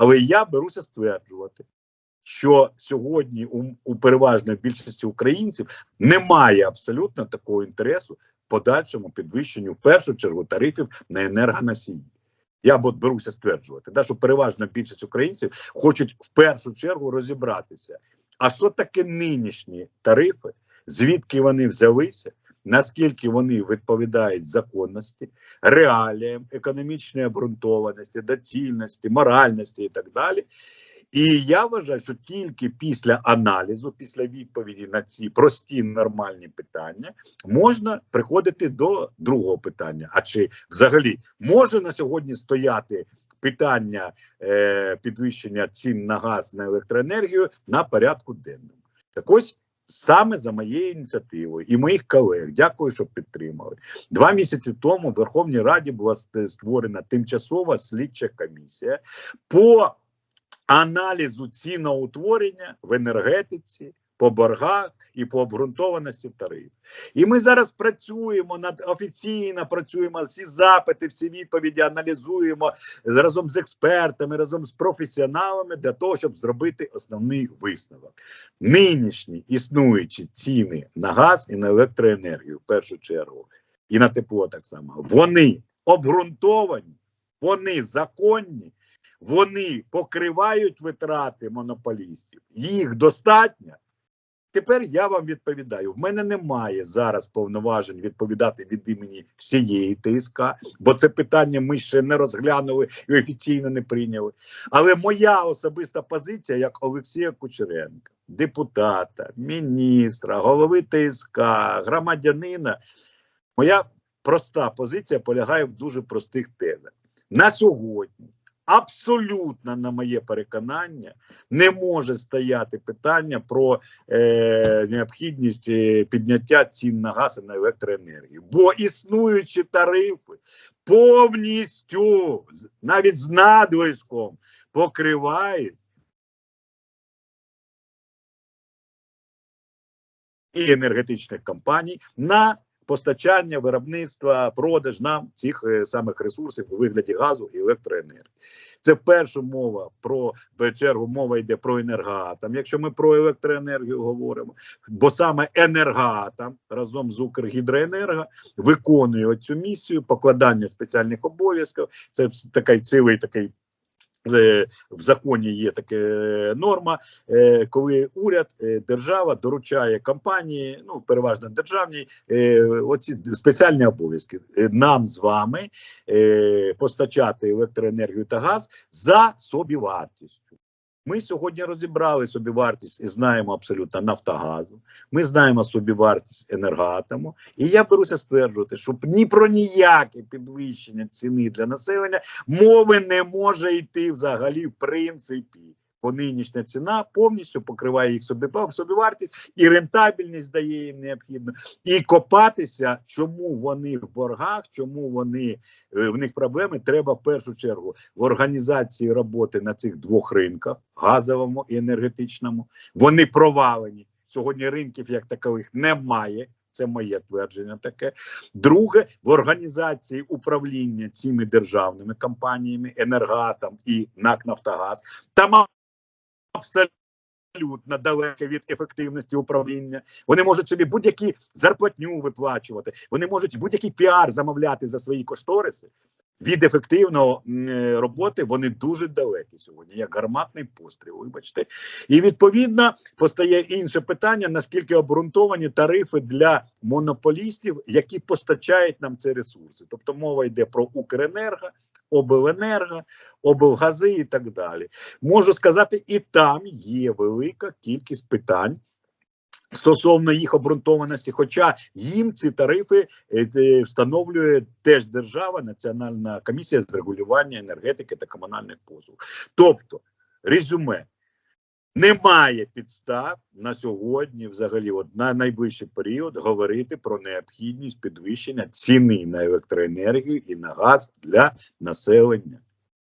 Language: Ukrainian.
Але я беруся стверджувати, що сьогодні у, у переважної більшості українців немає абсолютно такого інтересу подальшому підвищенню в першу чергу тарифів на енергоносії. Я беруся стверджувати, да, що переважна більшість українців хочуть в першу чергу розібратися. А що таке нинішні тарифи? Звідки вони взялися? Наскільки вони відповідають законності, реаліям, економічної обґрунтованості, доцільності, моральності і так далі. І я вважаю, що тільки після аналізу, після відповіді на ці прості нормальні питання, можна приходити до другого питання. А чи взагалі може на сьогодні стояти питання е, підвищення цін на газ на електроенергію на порядку денному? Так ось саме за моєю ініціативою і моїх колег, дякую, що підтримали. Два місяці тому в Верховній Раді була створена тимчасова слідча комісія по аналізу ціноутворення в енергетиці, по боргах і по обґрунтованості тарифів. І ми зараз працюємо над офіційно працюємо всі запити, всі відповіді аналізуємо разом з експертами, разом з професіоналами для того, щоб зробити основний висновок. Нинішні існуючі ціни на газ і на електроенергію в першу чергу, і на тепло так само. Вони обґрунтовані, вони законні, вони покривають витрати монополістів. Їх достатньо. Тепер я вам відповідаю: в мене немає зараз повноважень відповідати від імені всієї ТСК, бо це питання ми ще не розглянули і офіційно не прийняли. Але моя особиста позиція, як Олексія Кучеренка, депутата, міністра, голови ТСК, громадянина, моя проста позиція полягає в дуже простих тезах. На сьогодні абсолютно, на моє переконання, не може стояти питання про е, необхідність е, підняття цін на газ і на електроенергію, бо існуючі тарифи повністю навіть з надлишком покривають і енергетичних компаній на постачання, виробництва, продаж нам цих е, самих ресурсів у вигляді газу і електроенергії. Це перша мова про чергу мова йде про енергоатом. Якщо ми про електроенергію говоримо, бо саме енергоатом разом з Укргідроенерго виконує цю місію покладання спеціальних обов'язків. Це такий цілий такий. Е, В законі є така норма, е, коли уряд, е, держава доручає компанії, ну переважно державній, е, оці спеціальні обов'язки Е, нам з вами е, постачати електроенергію та газ за собівартістю. Ми сьогодні розібрали собівартість і знаємо абсолютно Нафтогазу. Ми знаємо собівартість енергоатому. І я беруся стверджувати, що ні про ніяке підвищення ціни для населення мови не може йти взагалі в принципі. Бо нинішня ціна повністю покриває їх собі- собівартість і рентабельність дає їм необхідно. І копатися, чому вони в боргах, чому вони е, в них проблеми, треба в першу чергу в організації роботи на цих двох ринках газовому і енергетичному. Вони провалені. Сьогодні ринків як такових немає. Це моє твердження таке. Друге, в організації управління цими державними компаніями, енергатом і НАК Нафтогаз. Там абсолютно далеке від ефективності управління. Вони можуть собі будь-які зарплатню виплачувати. Вони можуть будь-який піар замовляти за свої кошториси. Від ефективного е, роботи вони дуже далекі сьогодні, як гарматний постріл. Вибачте, і відповідно постає інше питання: наскільки обґрунтовані тарифи для монополістів, які постачають нам ці ресурси. Тобто мова йде про Укренерго, обленерго, облгази і так далі. Можу сказати, і там є велика кількість питань. Стосовно їх обґрунтованості, хоча їм ці тарифи е, е, встановлює теж держава, Національна комісія з регулювання енергетики та комунальних послуг. Тобто, резюме, немає підстав на сьогодні, взагалі, от на найближчий період, говорити про необхідність підвищення ціни на електроенергію і на газ для населення.